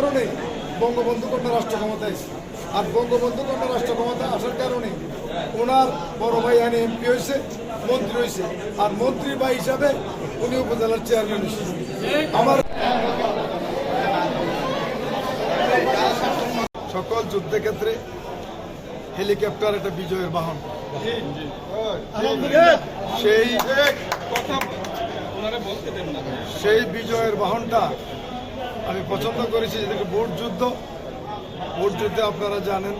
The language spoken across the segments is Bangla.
কারণে বঙ্গবন্ধু কন্যা রাষ্ট্র ক্ষমতায়। আর বঙ্গবন্ধু কন্যা রাষ্ট্র ক্ষমতায় আসার কারণে ওনার বড় ভাই এনে এমপি হয়েছে, মন্ত্রী হয়েছে। আর মন্ত্রী ভাই হিসাবে উনি উপজেলার চেয়ারম্যান আমার সকল যুদ্ধের ক্ষেত্রে হেলিকপ্টার একটা বিজয়ের বাহন। সেই সেই বিজয়ের বাহনটা আমি পছন্দ করেছি যেটাকে ভোট যুদ্ধ। ভোট যুদ্ধে আপনারা জানেন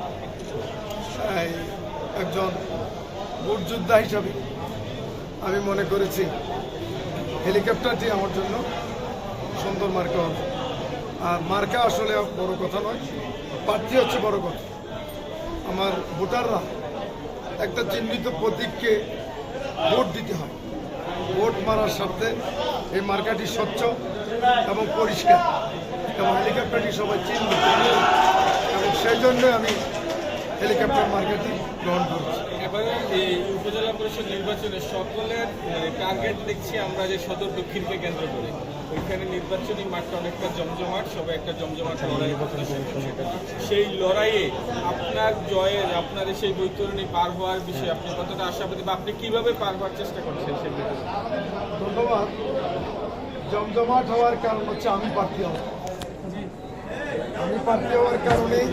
একজন ভোট যোদ্ধা হিসাবে আমি মনে করেছি। হেলিকপ্টারটি আমার জন্য সুন্দর মার্কা হবে। আর মার্কা আসলে বড় কথা নয় প্রার্থী হচ্ছে বড় কথা। আমার ভোটাররা একটা চিহ্নিত প্রতীককে ভোট দিতে হয়। ভোট মারার স্বার্থে এই মার্কাটি স্বচ্ছ এবং পরিষ্কার। এবং হেলিকপ্টারটি সবাই চিনবে এবং সেই জন্য আমি হেলিকপ্টার মার্কাটি গ্রহণ করেছি। এবারে এই উপজেলা পরিষদ নির্বাচনে সকলের টার্গেট দেখছি আমরা যে সদর দক্ষিণকে কেন্দ্র করে। ওইখানে নির্বাচনী মাঠটা অনেকটা জমজমাট সবাই একটা জমজমাট লড়াই সেই লড়াইয়ে আপনার জয়ের আপনার সেই বৈতরণী পার হওয়ার বিষয়ে আপনি কতটা আশাবাদী বা আপনি কীভাবে পার হওয়ার চেষ্টা করছেন সেই ধন্যবাদ। জমজমাট হওয়ার কারণ হচ্ছে আমি প্রার্থী হওয়া আমি প্রার্থী হওয়ার কারণেই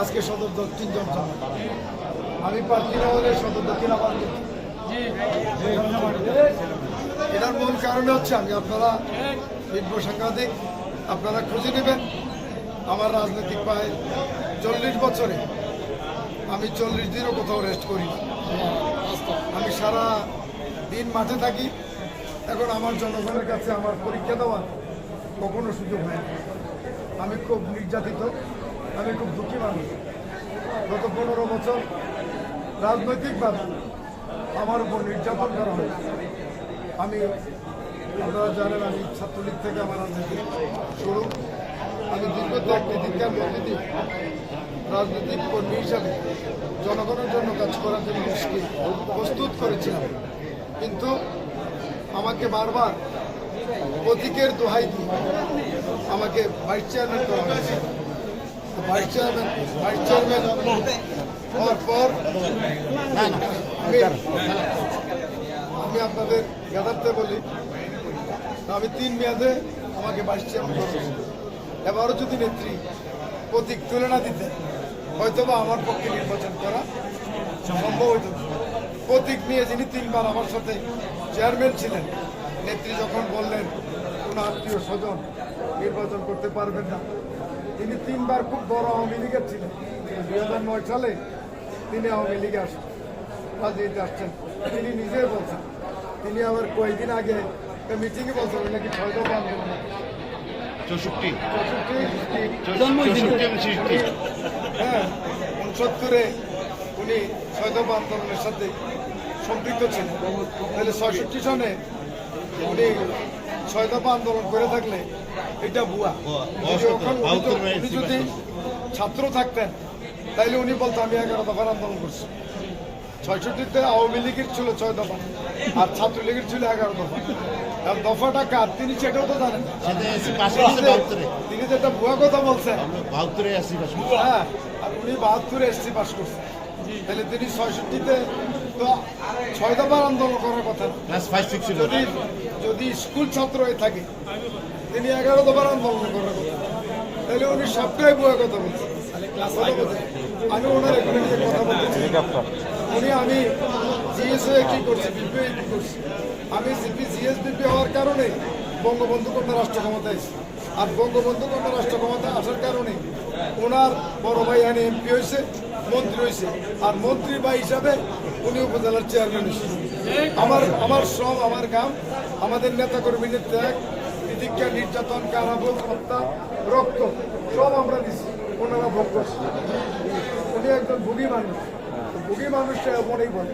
আজকে সদর দক্ষিণ জমজমাট আমি প্রার্থী না হলে সদর দক্ষিণ আমার এটার মূল কারণ হচ্ছে আমি আপনারা দিব্য সাংবাদিক আপনারা খুঁজে নেবেন আমার রাজনৈতিক প্রায় চল্লিশ বছরে আমি চল্লিশ দিনও কোথাও রেস্ট করি আমি সারা দিন মাঠে থাকি। এখন আমার জনগণের কাছে আমার পরীক্ষা দেওয়ার কখনো সুযোগ হয় না। আমি খুব নির্যাতিত, আমি খুব দুঃখী মানুষ। গত পনেরো বছর রাজনৈতিকভাবে আমার উপর নির্যাতন করা হয়েছে। আমি, আপনারা জানেন আমি ছাত্রলীগ থেকে আমার রাজনীতি শুরু। আমি দীর্ঘ ত্যাগ প্রতিজ্ঞার মধ্যে দিয়ে রাজনৈতিক কর্মী হিসাবে জনগণের জন্য কাজ করার জন্য প্রস্তুত করেছিলাম। কিন্তু আমাকে বারবার প্রতীকের দোহাই দিয়ে আমাকে ভাইস চেয়ারম্যান করা হয়েছে। ভাইস চেয়ারম্যান ভাইস চেয়ারম্যান হওয়ার পর আমি আমি আপনাদের জ্ঞাতার্থে বলি আমি তিন মেয়াদে আমাকে ভাইস চেয়ারম্যান করা হয়েছে। এবারও যদি নেত্রী প্রতীক তুলে না দিতে হয়তো বা আমার পক্ষে নির্বাচন করা সম্ভব হইত প্রতীক নিয়ে যিনি তিনবার আমার সাথে চেয়ারম্যান ছিলেন নেত্রী যখন বললেন কোন আত্মীয় স্বজন নির্বাচন করতে পারবেন না। তিনি তিনবার খুব বড় আওয়ামী লীগের ছিলেন। দুই হাজার নয় সালে তিনি আওয়ামী লীগে আসেন রাজনীতিতে আসছেন। তিনি নিজেই বলছেন তিনি আবার কয়েকদিন আগে একটা মিটিংয়ে বলছেন নাকি ছয় দফা আন্দোলন চৌষট্টি। চৌষট্টি হ্যাঁ উনসত্তরে উনি ছয়দফা আন্দোলনের সাথে সম্পৃক্ত ছিলেন। তাহলে ছয়ষট্টি সনে উনি ছয়দফা আন্দোলন করে থাকলে এটা ওখানে উনি যদি ছাত্র থাকতেন তাইলে উনি বলতো আমি এগারো দফার আন্দোলন করছি। ছয়ষট্টিতে আওয়ামী লীগের ছিল ছয় দফা আর ছাত্রলীগের ছিল এগারো দফা। আর দফাটা কার? তিনি সেটাও তো জানেন। তিনি যেটা ভুয়া কথা বলছেন। বাহাত্তরে পাশে হ্যাঁ আর উনি বাহাত্তরে এসসি পাস করছেন তাহলে তিনি ছয়ষট্টিতে তো ছয় দফার আন্দোলন করার কথা ক্লাস ফাইভ সিক্স যদি যদি স্কুল ছাত্র হয়ে থাকে তিনি এগারো দফার আন্দোলন করার কথা। তাহলে উনি সবটাই বয়ে কথা বলছেন। আমি ওনার এখানে কথা বলতেছি উনি আমি জিএস হয়ে কি করছি বিপিআই কি করছি? আমি সিপি জিএস বিপি হওয়ার কারণে বঙ্গবন্ধু কন্যা রাষ্ট্র ক্ষমতায় আর বঙ্গবন্ধু কন্যা রাষ্ট্র ক্ষমতায় আসার কারণে ওনার বড় ভাই এনে এমপি হয়েছে, মন্ত্রী হয়েছে। আর মন্ত্রী ভাই হিসাবে উনি উপজেলার চেয়ারম্যান হয়েছে। আমার আমার শ্রম আমার গাম আমাদের নেতা কর্মীদের ত্যাগ প্রতিজ্ঞা নির্যাতন কারাভোগ হত্যা, রক্ত, সব আমরা দিচ্ছি ওনারা ভোগ করছি। উনি একজন ভুগী মানুষ। ভুগী মানুষটা এমনই বলে।